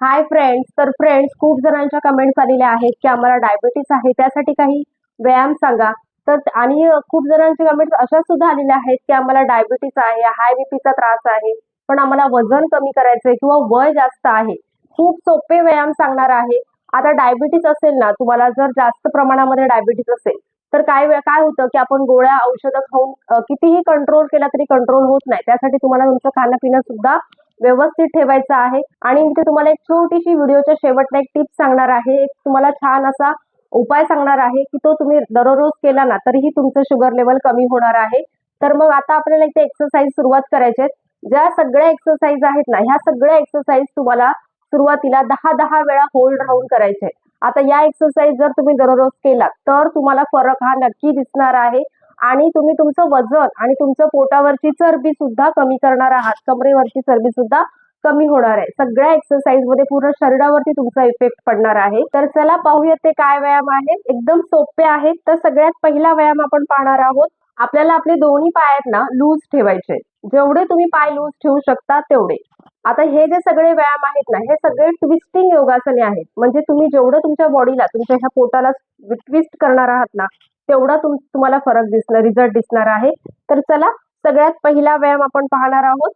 Hi friends तर friends खूप जणांच्या कमेंट्स आलेल्या आहेत की आम्हाला डायबिटीस आहे. त्यासाठी काही व्यायाम सांगा. तर आणि खूप जणांचे कमेंट्स अशा सुद्धा आलेल्या आहेत की आम्हाला डायबिटीस आहे हाय बीपीचा त्रास आहे पण आम्हाला वजन कमी करायचंय किंवा वय जास्त आहे. खूप सोपे व्यायाम सांगणार आहे. आता डायबिटीस असेल ना तुम्हाला जर जास्त प्रमाणामध्ये डायबिटीस असेल तर काय वेळ काय होतं की आपण गोळ्या औषधं खाऊन कितीही कंट्रोल केला तरी कंट्रोल होत नाही. त्यासाठी तुम्हाला तुमचं खाणं पिणं सुद्धा व्यवस्थित ठेवायचा आहे. आणि इथे ते तुम्हाला एक छोटीशी व्हिडिओच्या शेवटला एक टिप सांगणार आहे. एक तुम्हाला छान असा उपाय सांगणार आहे की तो तुम्ही दररोज केला ना तरीही तुमचं शुगर लेवल कमी होणार आहे. तर मग आता आपल्याला इथे एक्सरसाइज सुरुवात करायची ज्या सगळ्या एक्सरसाइज आहेत ना ह्या सगळ्या एक्सरसाइज तुम्हाला सुरुवातीला दहा दहा वेळा होल्ड राहून करायचे आता या एक्सरसाइज जर तुम्ही दररोज केला तर तुम्हाला फरक हा नक्की दिसणार आहे. आणि तुम्ही तुमचं वजन आणि तुमचं पोटावरची चरबी सुद्धा कमी करणार आहात. कमरेवरची चरबी सुद्धा कमी होणार आहे. सगळ्या एक्सरसाइजमध्ये पूर्ण शरीरावरती तुमचा इफेक्ट पडणार आहे. तर चला पाहूयात ते काय व्यायाम आहेत एकदम सोपे आहेत. तर सगळ्यात पहिला व्यायाम आपण पाहणार आहोत. आपल्याला आपले दोन्ही पाय आहेत ना लूज ठेवायचे. जेवढे तुम्ही पाय लूज ठेवू शकता तेवढे. आता हे जे सगळे व्यायाम आहेत ना हे सगळे ट्विस्टिंग योगासने आहेत. म्हणजे तुम्ही जेवढं तुमच्या बॉडीला तुमच्या ह्या पोटाला ट्विस्ट करणार आहात ना तेवढा तुम तुम्हाला फरक दिसणार रिझल्ट दिसणार आहे. तर चला सगळ्यात पहिला व्यायाम आपण पाहणार आहोत.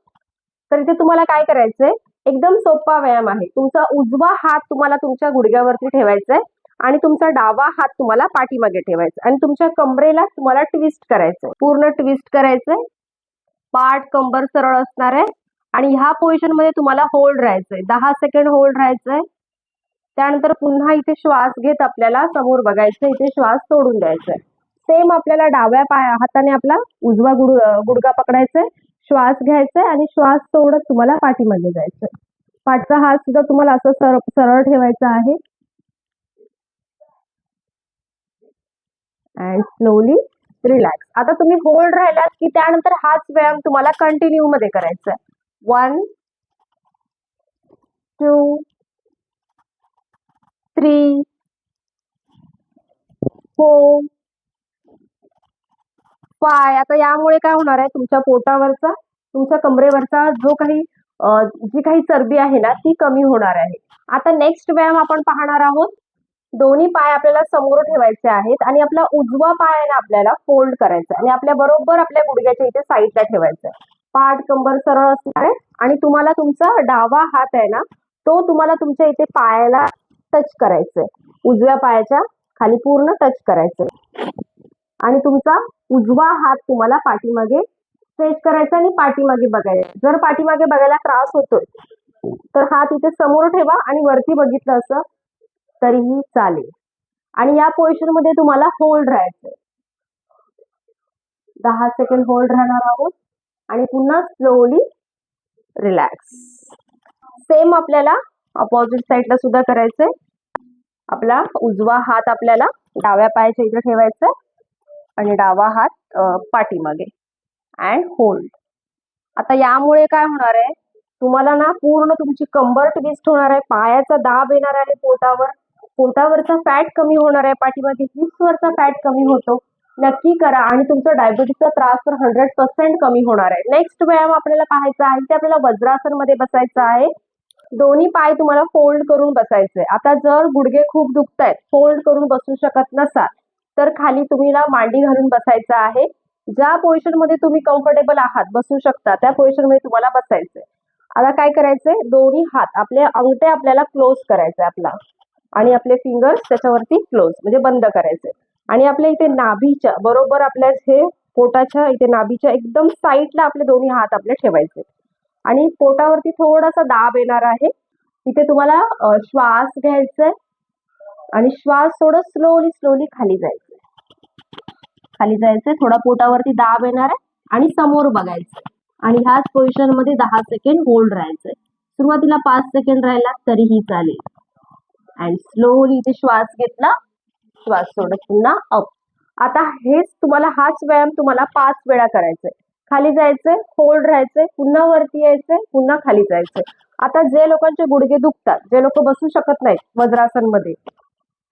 तर इथे तुम्हाला काय करायचंय? एकदम सोपा व्यायाम आहे. तुमचा उजवा हात तुम्हाला तुमच्या गुडघ्यावरती ठेवायचा आहे आणि तुमचा डावा हात तुम्हाला पाठीमागे ठेवायचा आणि तुमच्या कमरेला तुम्हाला ट्विस्ट करायचंय. पूर्ण ट्विस्ट करायचंय. पाठ कंबर सरळ असणार आहे. आणि ह्या पोझिशनमध्ये तुम्हाला होल्ड राहायचंय. दहा सेकंड होल्ड राहायचंय. त्यानंतर पुन्हा इथे श्वास घेत आपल्याला समोर बघायचं इथे श्वास सोडून द्यायचा सेम आपल्याला डाव्या पाया हाताने आपला उजवा गुड गुडगा पकडायचा श्वास घ्यायचा आणि श्वास सोडत तुम्हाला पाठीमध्ये जायचंय. पाठचा हात सुद्धा तुम्हाला असं सर सरळ ठेवायचा आहे. अँड स्लोली रिलॅक्स आता तुम्ही होल्ड राहिलात की त्यानंतर हाच व्यायाम तुम्हाला कंटिन्यू मध्ये करायचा आहे वन टू three, four, हो. पाय. आता यामुळे काय होणार आहे? तुमच्या पोटावरचा तुमच्या कमरेवरचा जो काही जी काही चरबी आहे ना ती कमी होणार आहे. आता नेक्स्ट व्यायाम आपण पाहणार आहोत. दोन्ही पाय आपल्याला समोर ठेवायचे आहेत आणि आपला उजवा पाय आहे ना आपल्याला फोल्ड करायचा आणि आपल्या बरोबर आपल्या गुडघ्याच्या इथे साईडला ठेवायचा आहे. पाठ कंबर सरळ असणार आहे. आणि तुम्हाला तुमचा डावा हात आहे ना तो तुम्हाला तुमच्या इथे पायाला टच करायचंय. उजव्या पायाच्या खाली पूर्ण टच करायचंय. आणि तुमचा उजवा हात तुम्हाला पाठीमागे स्ट्रेच करायचा आणि पाठीमागे बघायचा. जर पाठीमागे बघायला त्रास होतोय तर हात इथे समोर ठेवा आणि वरती बघितलं असं तरीही चालेल. आणि या पोझिशनमध्ये तुम्हाला होल्ड राहायचंय. दहा सेकंड होल्ड राहणार आहोत आणि पुन्हा स्लोली रिलॅक्स सेम आपल्याला अपोजिट साईडला सुद्धा करायचंय. आपला उजवा हात आपल्याला डाव्या पायाच्या इथे ठेवायचा आहे. आणि डावा हात पाठीमागे. अँड होल्ड आता यामुळे काय होणार आहे? तुम्हाला ना पूर्ण तुमची कंबर ट्विस्ट होणार आहे. पायाचा दाब येणार आहे पोटावर. पोटावरचा फॅट कमी होणार आहे. पाठीमागे हिप्सवरचा फॅट कमी होतो. नक्की करा. आणि तुमचा डायबिटीसचा त्रास तर हंड्रेड पर्सेंट कमी होणार आहे. नेक्स्ट व्यायाम आपल्याला पाहायचा आहे. ते आपल्याला वज्रासनमध्ये बसायचं आहे. दोन्ही पाय तुम्हाला फोल्ड करून बसायचे आता जर गुडघे खूप दुखतायत फोल्ड करून बसू शकत नसाल तर खाली तुम्हाला मांडी घालून बसायचं आहे. ज्या पोझिशनमध्ये तुम्ही कम्फर्टेबल आहात बसू शकता त्या पोझिशनमध्ये तुम्हाला बसायचंय. आता काय करायचंय? दोन्ही हात आपले अंगठे आपल्याला क्लोज करायचे आपला. आणि आपले फिंगर्स त्याच्यावरती क्लोज म्हणजे बंद करायचे आणि आपल्या इथे नाभीच्या बरोबर आपल्या हे पोटाच्या इथे नाभीच्या एकदम साईडला आपले दोन्ही हात आपले ठेवायचे. आणि पोटावरती थोडासा दाब येणार आहे. तिथे तुम्हाला श्वास घ्यायचा आहे आणि श्वास थोडं स्लोली स्लोली खाली जायचंय. खाली जायचंय थोडा पोटावरती दाब येणार आहे आणि समोर बघायचंय. आणि ह्याच पोझिशनमध्ये दहा सेकंड होल्ड राहायचंय. सुरुवातीला पाच सेकंड राहिला तरीही चालेल. अँड स्लोली इथे श्वास घेतला श्वास सोडत पुन्हा अप आता हेच तुम्हाला हाच व्यायाम तुम्हाला पाच वेळा करायचंय. खाली जायचंय होल्ड राहायचंय पुन्हा वरती यायचंय पुन्हा खाली जायचंय. आता जे लोकांचे गुडघे दुखतात जे लोक बसू शकत नाहीत वज्रासनमध्ये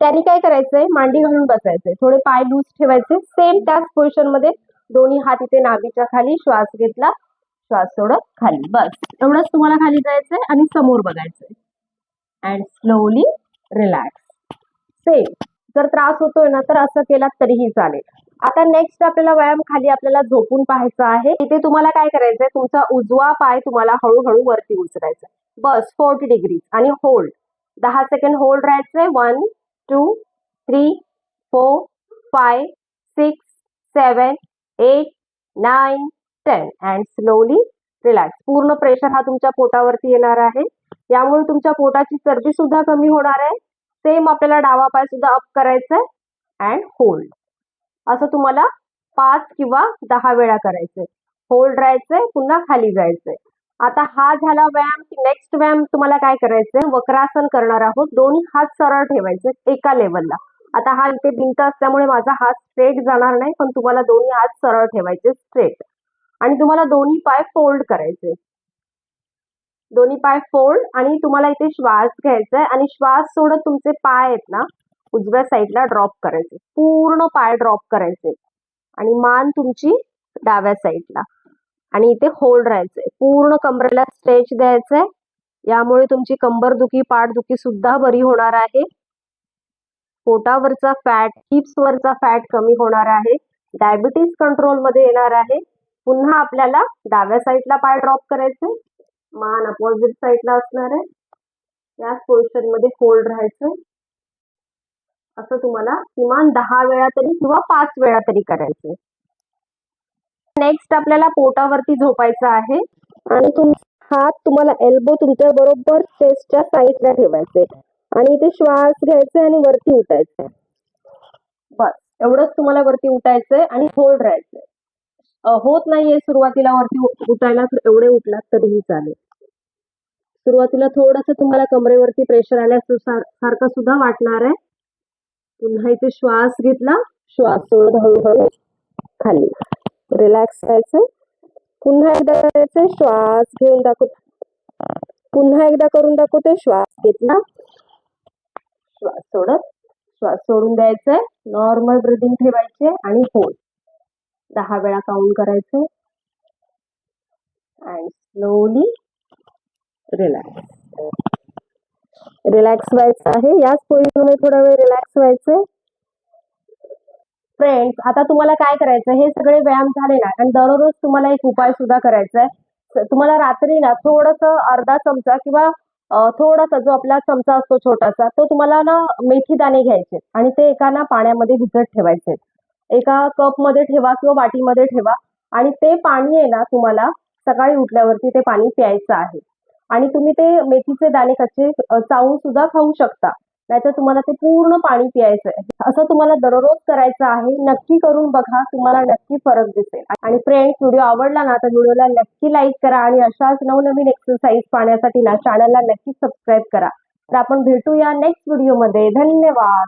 त्यांनी काय करायचंय? मांडी घालून बसायचंय. थोडे पाय लूज ठेवायचे. सेम त्याच पोझिशनमध्ये दोन्ही हात इथे नाभीच्या खाली श्वास घेतला श्वास सोडत खाली. बस. एवढंच तुम्हाला खाली जायचंय आणि समोर बघायचंय. अँड स्लोली रिलॅक्स सेम जर त्रास होतोय ना तर असं केलात तरीही चालेल. आता नेक्स्ट आपल्याला व्यायाम खाली आपल्याला झोपून पाहायचा आहे. इथे तुम्हाला काय करायचंय? तुमचा उजवा पाय तुम्हाला हळूहळू वरती उचलायचा बस फोर्टी डिग्री आणि होल्ड दहा सेकंड होल्ड राहायचंय. One two three four five six seven eight nine ten and slowly relax पूर्ण प्रेशर हा तुमच्या पोटावरती येणार आहे. यामुळे तुमच्या पोटाची चरबी सुद्धा कमी होणार आहे. सेम आपल्याला डावा पाय सुद्धा अप करायचा आहे अँड होल्ड असं तुम्हाला पाच किंवा दहा वेळा करायचंय. होल्ड राहायचंय पुन्हा खाली जायचंय. आता हा झाला व्यायाम की नेक्स्ट व्यायाम तुम्हाला काय करायचंय? वक्रासन करणार आहोत. दोन्ही हात सरळ ठेवायचे एका लेवलला आता हा इथे भिंत असल्यामुळे माझा हात स्ट्रेट जाणार नाही पण तुम्हाला दोन्ही हात सरळ ठेवायचे स्ट्रेट आणि तुम्हाला दोन्ही पाय फोल्ड करायचे. दोन्ही पाय फोल्ड आणि तुम्हाला इथे श्वास घ्यायचा आहे आणि श्वास सोडत तुमचे पाय आहेत ना उजव्या साईडला ड्रॉप करायचे. पूर्ण पाय ड्रॉप करायचे. आणि मान तुमची डाव्या साईडला आणि इथे होल्ड राहायचंय पूर्ण कमरेला स्ट्रेच द्यायचंय यामुळे तुमची कंबरदुखी पाठदुखी सुद्धा बरी होणार आहे. पोटावरचा फॅट हिप्स वरचा फॅट कमी होणार आहे. डायबिटीज कंट्रोलमध्ये येणार आहे. पुन्हा आपल्याला डाव्या साईडला पाय ड्रॉप करायचे. मान अपोजिट साईडला असणार आहे. याच पोझिशनमध्ये होल्ड राहायचंय असं तुम्हाला किमान दहा वेळा तरी किंवा पाच वेळा तरी करायचंय नेक्स्ट आपल्याला पोटावरती झोपायचं आहे आणि तुम हात तुम्हाला एल्बो तुमच्या बरोबर चेस्टच्या साईडला ठेवायचे आणि इथे श्वास घ्यायचे आणि वरती उठायचे बस एवढंच तुम्हाला वरती उठायचंय आणि होल्ड राहायचंय. होत नाहीये सुरुवातीला वरती उठायला एवढे उठलात तरीही चालेल. सुरुवातीला थोडस तुम्हाला कमरेवरती प्रेशर आल्यास सारखं सुद्धा वाटणार आहे. पुन्हा इथे श्वास घेतला. श्वास सोडत हळूहळू खाली. रिलॅक्स व्हायचं पुन्हा एकदा करायचं श्वास घेऊन दाखव पुन्हा एकदा करून दाखवते. श्वास घेतला. श्वास सोडत. श्वास सोडून द्यायचंय. नॉर्मल ब्रिदिंग ठेवायचे आणि होल दहा वेळा काउंट करायचंय. अँड स्लोली रिलॅक्स रिलॅक्स व्हायचं आहे. याच पोझिशन थोडा वेळ रिलॅक्स व्हायचंय. फ्रेंड्स आता तुम्हाला काय करायचं हे सगळे व्यायाम झाले ना आणि दररोज तुम्हाला एक उपाय सुद्धा करायचा आहे तुम्हाला रात्री ना थोडस अर्धा चमचा किंवा थोडासा जो आपला चमचा असतो छोटासा तो तुम्हाला ना मेथी दाणे घ्यायचे आणि ते एका ना पाण्यामध्ये भिजत ठेवायचे एका कपमध्ये ठेवा किंवा वाटीमध्ये ठेवा आणि ते पाणी आहे ना तुम्हाला सकाळी उठल्यावरती ते पाणी प्यायचं आहे. आणि तुम्ही ते मेथीचे दाणे कच्चे चावून सुद्धा खाऊ शकता. नाहीतर तुम्हाला ते पूर्ण पाणी प्यायचं आहे असं तुम्हाला दररोज करायचं आहे नक्की करून बघा तुम्हाला नक्की फरक दिसेल. आणि फ्रेंड्स व्हिडिओ आवडला ना तर व्हिडिओला नक्की लाईक करा आणि अशाच नवनवीन एक्सरसाइज पाहण्यासाठी ना चॅनलला नक्की सबस्क्राईब करा. तर आपण भेटूया नेक्स्ट व्हिडिओमध्ये धन्यवाद!